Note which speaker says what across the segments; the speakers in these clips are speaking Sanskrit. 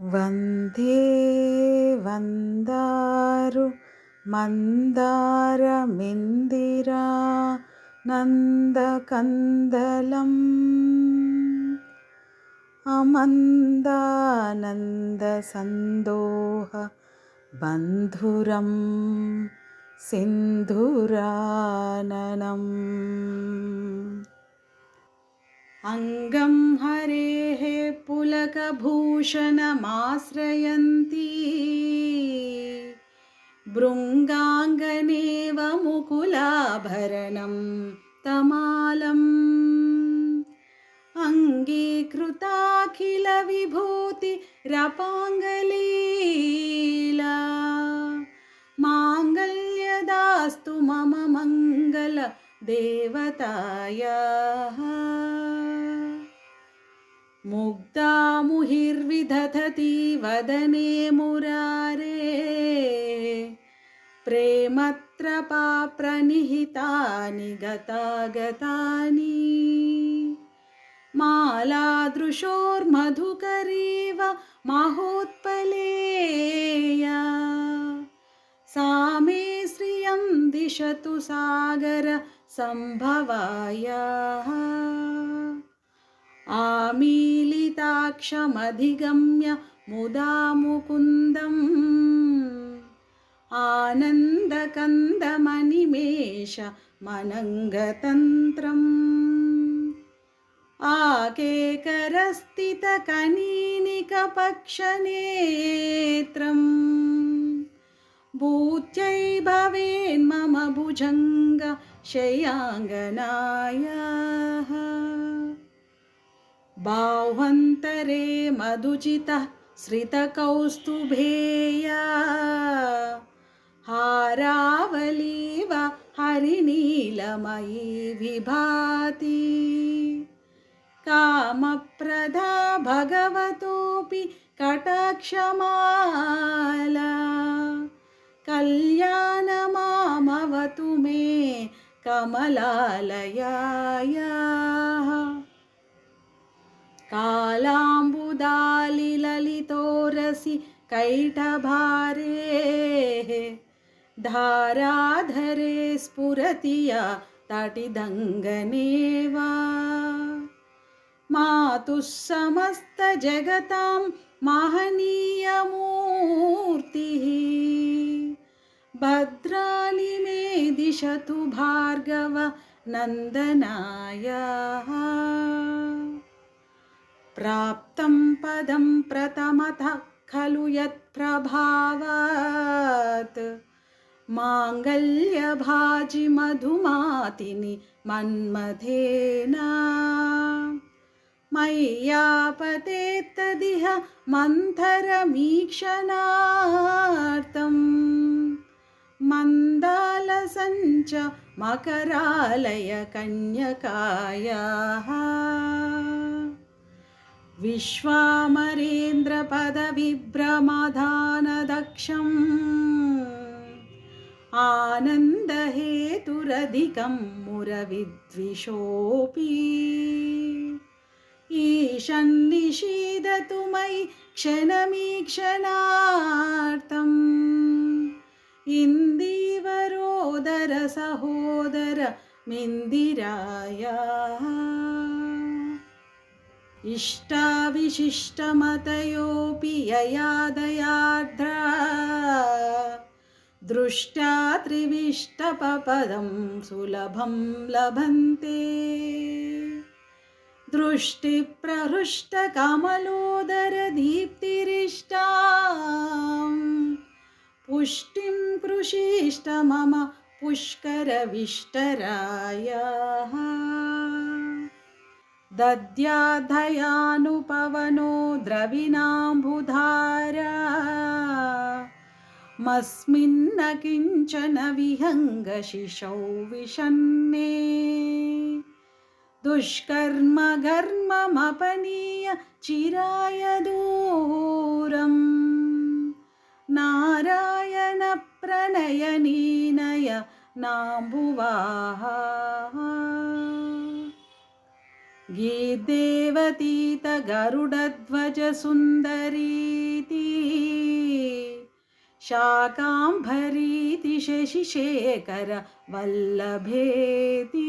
Speaker 1: വന്ദേ വന്ദാരു മന്ദാരമിന്ദിരാ നന്ദകന്ദലം അമന്ദാനന്ദസന്ദോഹ ബന്ധുരം സിന്ധുരാനനം. അംഗം ഹരേ पुलकभूषणमाश्रयन्ती भृङ्गाङ्गनेव मुकुलाभरणं तमालम्। अङ्गीकृताखिलविभूतिरपाङ्गलीला माङ्गल्यदास्तु मम मङ्गल देवतायाः मुग्धा मुहिर्विदधति वदने मुरारे। प्रेमत्रपाप्रनिहितानि गतागतानि। मालादृशोर्मधुकरीव माहोत्पलेया। सा मे श्रियं दिशतु सागरसम्भवायाः आमीलिताक्षमधिगम्य मुदा मुकुन्दम् आनन्दकन्दमनिमेष मनङ्गतन्त्रम्। आकेकरस्थितकनीनिकपक्षनेत्रम्। भूत्यै भवेन्मम भुजङ्ग शयाङ्गनायाः बाह्वन्तरे मधुचितः श्रितकौस्तुभेया हारावलीव हरिनीलमयी विभाति। कामप्रदा भगवतोऽपि कटाक्षमाला। कल्याणमामवतु मे कमलालयायाः कालाम्बुदालिललितोरसि कैटभारे धाराधरे स्फुरति या तटिदङ्गने वा मातुः समस्तजगतां महनीयमूर्तिः। भद्राणि मे दिशतु भार्गव नन्दनायाः प्राप्तं पदं प्रथमतः खलु यत्प्रभावात्। माङ्गल्यभाजि मधुमातिनि मन्मथेन। मय्यापतेत्तदिह मन्थरमीक्षणार्थम्। मन्दालसञ्च मकरालय कन्यकायाः विश्वामरेन्द्रपदविभ्रमधानदक्षम् आनन्दहेतुरधिकं मुरविद्विषोऽपि। ईशन्निषीदतु मयि क्षणमीक्षणार्थम्। इन्दीवरोदरसहोदर मिन्दिरायाः इष्टाविशिष्टमतयोऽपि ययादयार्द्रा दृष्ट्या त्रिविष्टपपदं सुलभं लभन्ते। दृष्टिप्रहृष्टकमलोदरदीप्तिरिष्टां पुष्टिं कृषीष्ट मम पुष्करविष्टरायाः दद्याधयानुपवनो द्रविणाम्बुधारा। मस्मिन्न किञ्चन विहङ्गशिशौ विशन्ने दुष्कर्मघर्ममपनीय चिराय दूरम्। नारायणप्रणयनीनय नाम्बुवाः गीर्देवतीतगरुडध्वजसुन्दरीति शाकाम्भरीति शशिशेखरवल्लभेति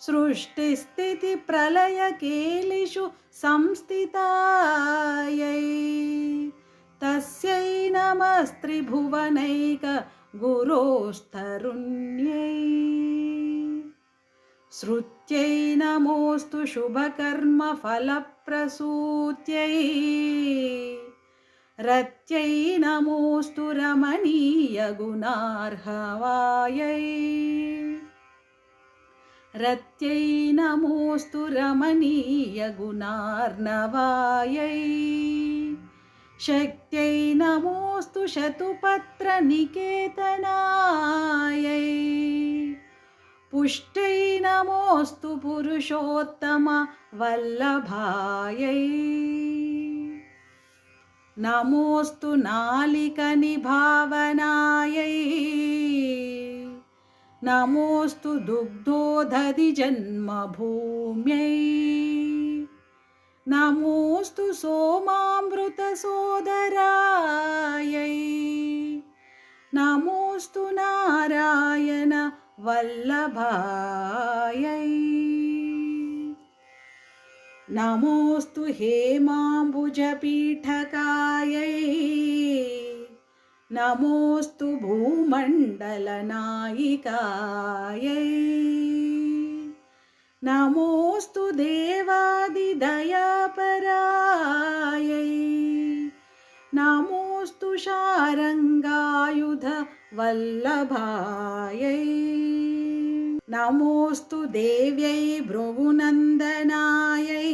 Speaker 1: सृष्टिस्थितिप्रलयकेलिषु संस्थितायै तस्यै नमस्त्रिभुवनैक गुरोस्तरुण्यै श्रुत्यै नमोऽस्तु शुभकर्मफलप्रसूत्यै। रत्यै नमोऽस्तु रमणीयगुणार्हवायै। रत्यै नमोऽस्तु रमणीयगुणार्णवायै। शक्त्यै नमोऽस्तु शतुपत्रनिकेतनायै पुष्ट्यै नमोऽस्तु पुरुषोत्तमवल्लभायै नमोऽस्तु नालिकनिभावनायै। नमोऽस्तु दुग्धोदधिजन्मभूम्यै। नमोऽस्तु सोमामृतसोदरायै। नमोऽस्तु नारायणवल्लभायै नमोऽस्तु हेमाम्बुजपीठकायै। नमोऽस्तु भूमण्डलनायिकायै। नमोऽस्तु देवादिदयापरायै। नमोऽस्तु शारङ्गायुधवल्लभायै। नमोऽस्तु देव्यै भृगुनन्दनायै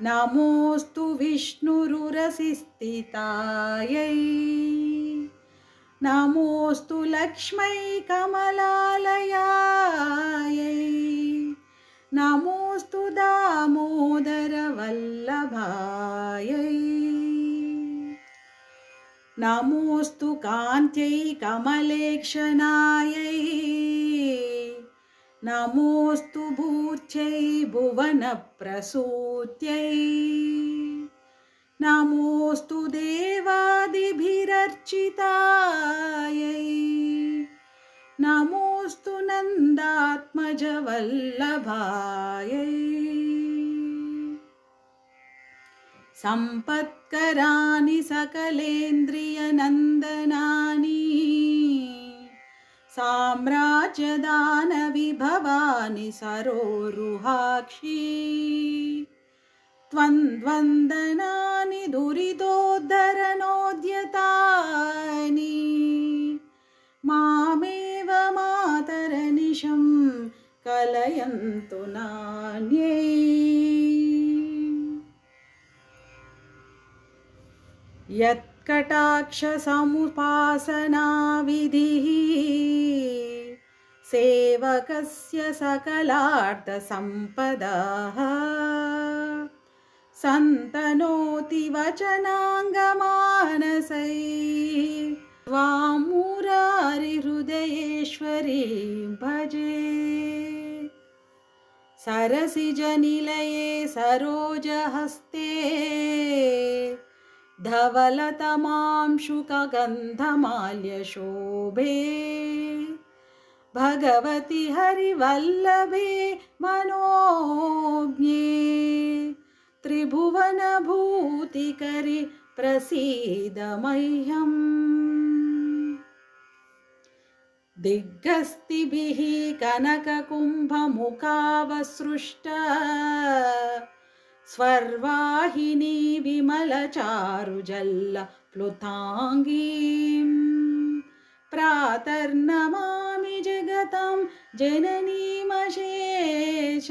Speaker 1: नमोऽस्तु विष्णुरुरसिस्थितायै। नमोऽस्तु लक्ष्मै कमलालयायै। नमोऽस्तु दामोदरवल्लभायै नमोऽस्तु कान्त्यै कमलेक्षणायै नमोऽस्तु भूत्यै भुवनप्रसूत्यै। नमोऽस्तु देवादिभिरर्चितायै। नमोऽस्तु नन्दात्मजवल्लभायै सम्पत्कराणि सकलेन्द्रियनन्दनानि साम्राज्यदानविभवानि सरोरुहाक्षी त्वन्द्वन्दनानि दुरितोद्धरनोद्यतानि मामेव मातरनिशं कलयन्तु नान्यै यत्कटाक्षसमुपासनाविधिः सेवकस्य सकलार्थसम्पदः। सन्तनोति वचनाङ्गमानसै त्वामुरारिहृदयेश्वरीं भजे। सरसिजनिलये सरोजहस्ते धवलतमांशुकगन्धमाल्यशोभे भगवति हरिवल्लभे मनोज्ञे। त्रिभुवनभूतिकरि प्रसीद मह्यम् दिग्गस्तिभिः कनककुम्भमुखावसृष्ट स्वर्वाहिनी विमलचारुजल्लप्लुताङ्गीं प्रातर्नमामि जगतं जननीमशेष।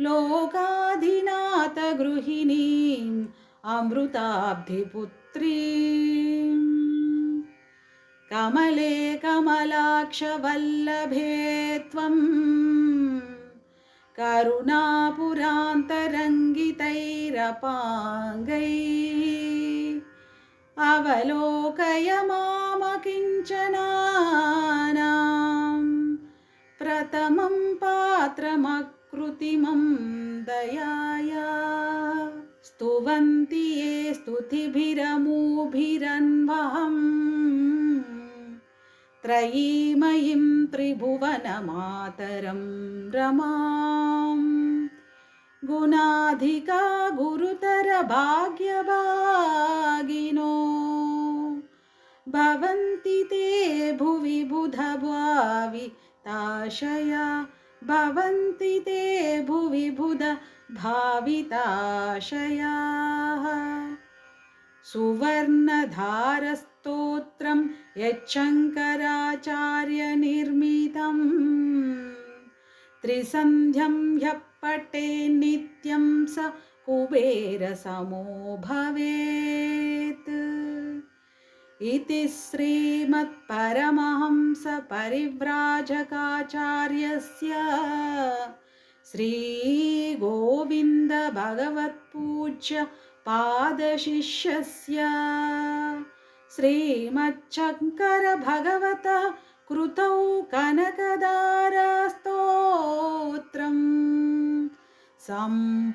Speaker 1: लोकाधिनाथगृहिणीम् अमृताब्धिपुत्रीम्। कमले कमलाक्षवल्लभे त्वम् करुणापुरान्तरङ्गितैरपाङ्गै अवलोकय मामकिञ्चनानां प्रथमं पात्रमकृतिमं दयाया स्तुवन्ति ये स्तुतिभिरमूभिरन्वहम् त्रयीमयीं त्रिभुवनमातरं रमाम्। गुणाधिका गुरुतरभाग्यभागिनो भवन्ति ते भुवि बुधभाविताशया भवन्ति ते भुवि बुध भाविताशयाः सुवर्णधारस्तोत्रं यच्छङ्कराचार्यनिर्मितम्। त्रिसन्ध्यं ह्यः पटे नित्यं स कुबेरसमो भवेत् इति श्रीमत्परमहंसपरिव्राजकाचार्यस्य श्रीगोविन्दभगवत्पूज्य पादशिष्यस्य श्रीमच्छङ्करभगवतः कृतौ कनकदारस्तोत्रम् सम्पूर्णम्